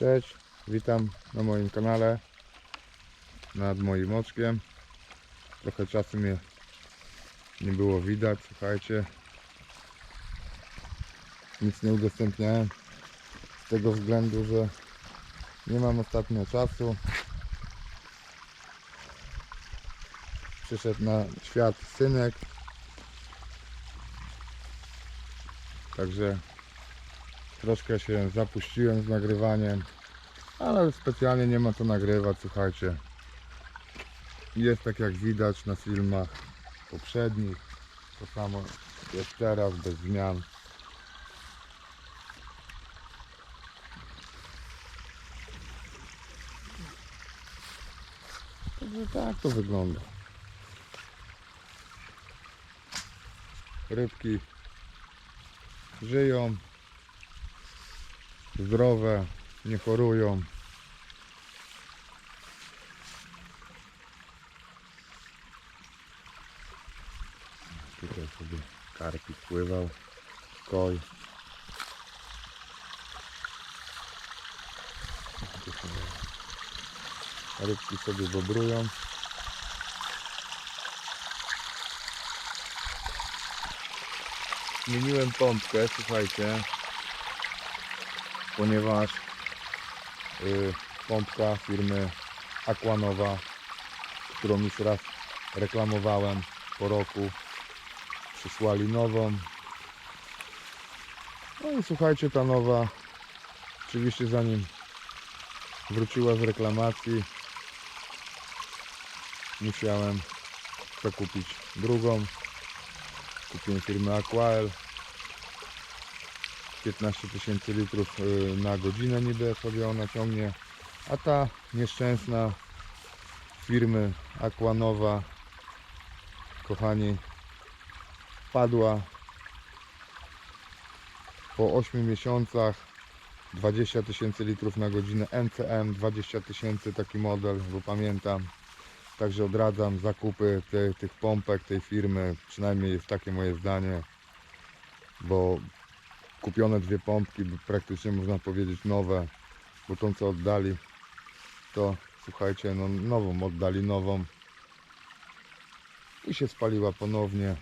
Cześć, witam na moim kanale nad moim oczkiem. Trochę czasu mnie nie było widać, słuchajcie. Nic nie udostępniałem z tego względu, że nie mam ostatnio czasu. Przyszedł na świat synek. Także troszkę się zapuściłem z nagrywaniem, ale specjalnie nie ma co nagrywać, słuchajcie. Jest tak jak widać na filmach poprzednich. To samo jest teraz, bez zmian. Także tak to wygląda. Rybki żyją, zdrowe, nie chorują. Tutaj sobie karpik pływał, koi. Rybki sobie bobrują. Zmieniłem pompkę, słuchajcie, ponieważ y, pompka firmy Aquanowa, którą już raz reklamowałem po roku, przysłali nową. No i słuchajcie, ta nowa, oczywiście zanim wróciła z reklamacji, musiałem przekupić drugą. Kupiłem firmy Aquael. 15 tysięcy litrów y, na godzinę niby sobie ona ciągnie. A ta nieszczęsna firmy Aquanowa, kochani, padła po 8 miesiącach. 20 tysięcy litrów na godzinę. NCM 20 tysięcy taki model, bo pamiętam. Także odradzam zakupy te, tych pompek tej firmy, przynajmniej jest takie moje zdanie, bo kupione dwie pompki, praktycznie można powiedzieć nowe, bo tą co oddali, to słuchajcie, no nową oddali nową i się spaliła ponownie.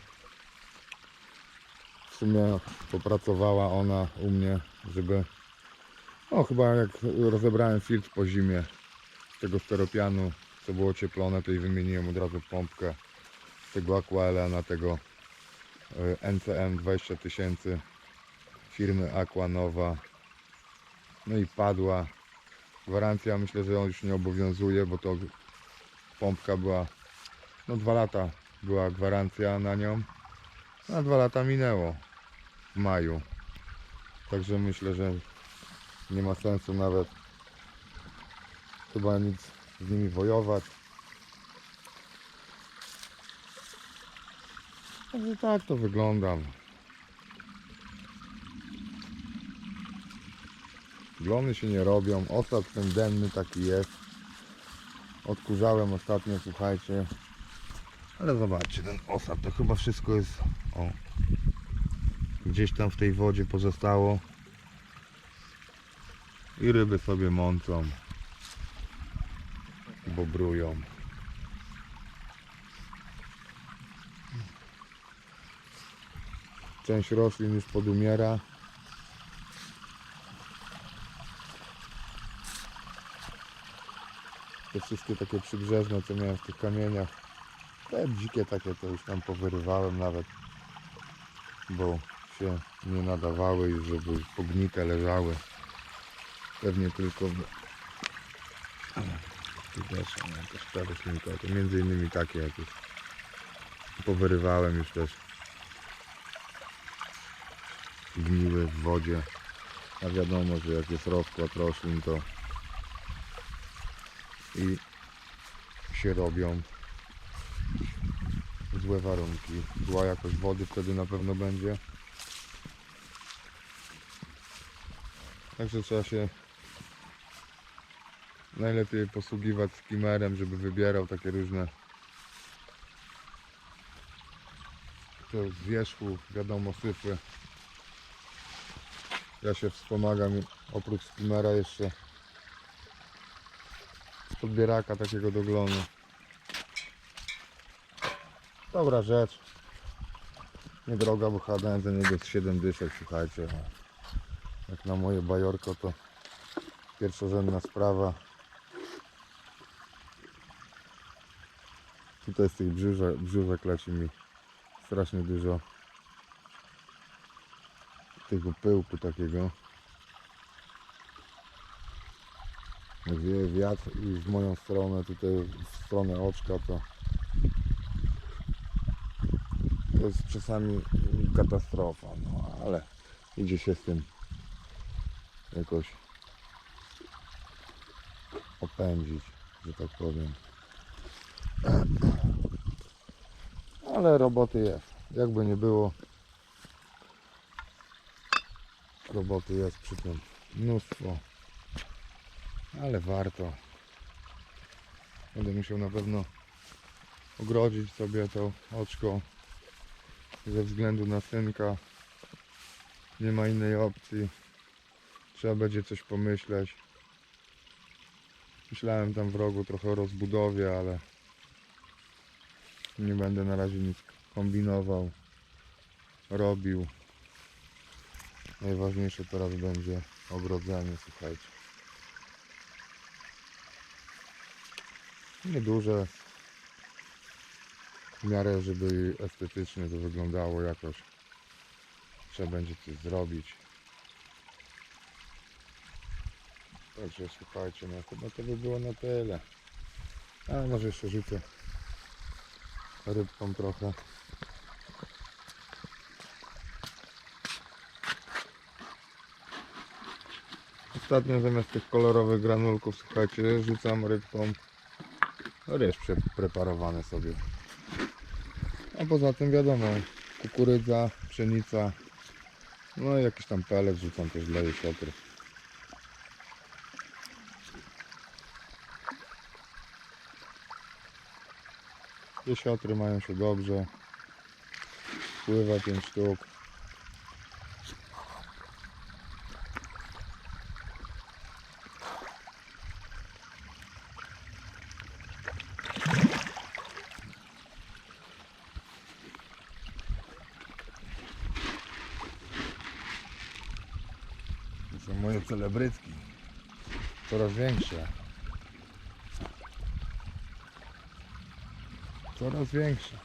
W sumie popracowała ona u mnie, żeby, no chyba jak rozebrałem filtr po zimie z tego steropianu, co było cieplone, to i wymieniłem od razu pompkę z tego Aquaela na tego y, NCM 20 tysięcy firmy Aquanowa. No i padła. Gwarancja myślę, że on już nie obowiązuje, bo to pompka była, no dwa lata była gwarancja na nią. A dwa lata minęło w maju. Także myślę, że nie ma sensu nawet chyba nic z nimi wojować. Także tak to wygląda. Glony się nie robią, osad ten denny taki jest. Odkurzałem ostatnio, słuchajcie. Ale zobaczcie, ten osad to chyba wszystko jest o, gdzieś tam w tej wodzie pozostało. I ryby sobie mącą bobrują. Część roślin już podumiera. Te wszystkie takie przybrzeżne, co miałem w tych kamieniach. Te dzikie takie to już tam powyrywałem nawet, bo się nie nadawały już, żeby pognite leżały. Pewnie tylko w tu też jakieś roślinki, to między innymi takie jakieś powyrywałem już też gniły w wodzie a wiadomo, że jak jest rozkład roślin to i się robią złe warunki zła jakość wody wtedy na pewno będzie także trzeba się najlepiej posługiwać skimmerem, żeby wybierał takie różne to z wierzchu, wiadomo, syfy. Ja się wspomagam oprócz skimmera jeszcze z podbieraka takiego do glonu. Dobra rzecz. Niedroga, bo chyba dałem za niego z 7 dyszek, słuchajcie. Jak na moje bajorko to pierwszorzędna sprawa. Tutaj z tych brzuże, brzużek leci mi strasznie dużo tego pyłku takiego. Jak wieje wiatr i w moją stronę, tutaj w stronę oczka, to to jest czasami katastrofa, no ale idzie się z tym jakoś opędzić, że tak powiem. Ale roboty jest. Jakby nie było, roboty jest przy tym mnóstwo. Ale warto. Będę musiał na pewno ogrodzić sobie to oczko ze względu na synka. Nie ma innej opcji. Trzeba będzie coś pomyśleć. Myślałem tam w rogu trochę o rozbudowie, ale nie będę na razie nic kombinował, robił. Najważniejsze teraz będzie ogrodzenie, słuchajcie. Nieduże. W miarę, żeby estetycznie to wyglądało jakoś. Trzeba będzie coś zrobić. Także słuchajcie, no chyba to by było na tyle. Ale może jeszcze rzucę rybką trochę. Ostatnio zamiast tych kolorowych granulków, słuchajcie, rzucam rybką ryż przepreparowany sobie. A poza tym wiadomo, kukurydza, pszenica, no i jakiś tam pelet rzucam też dla jesiotry. Jesiotry mają się dobrze. Pływa 5 sztuk. Moje celebrytki. Coraz większe. Coraz większe.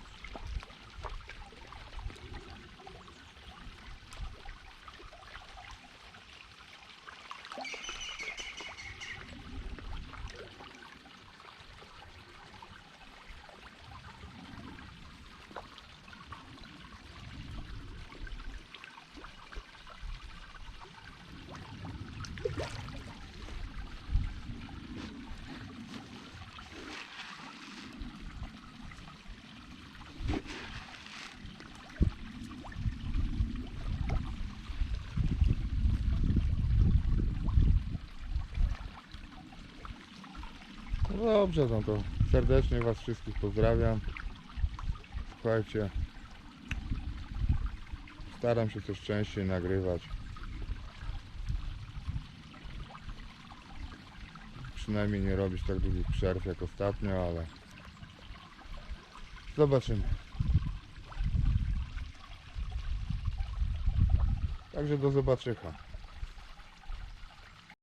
Dobrze, no to serdecznie Was wszystkich pozdrawiam. Słuchajcie, staram się coś częściej nagrywać. Przynajmniej nie robić tak długich przerw jak ostatnio, ale zobaczymy. Także do zobaczycha.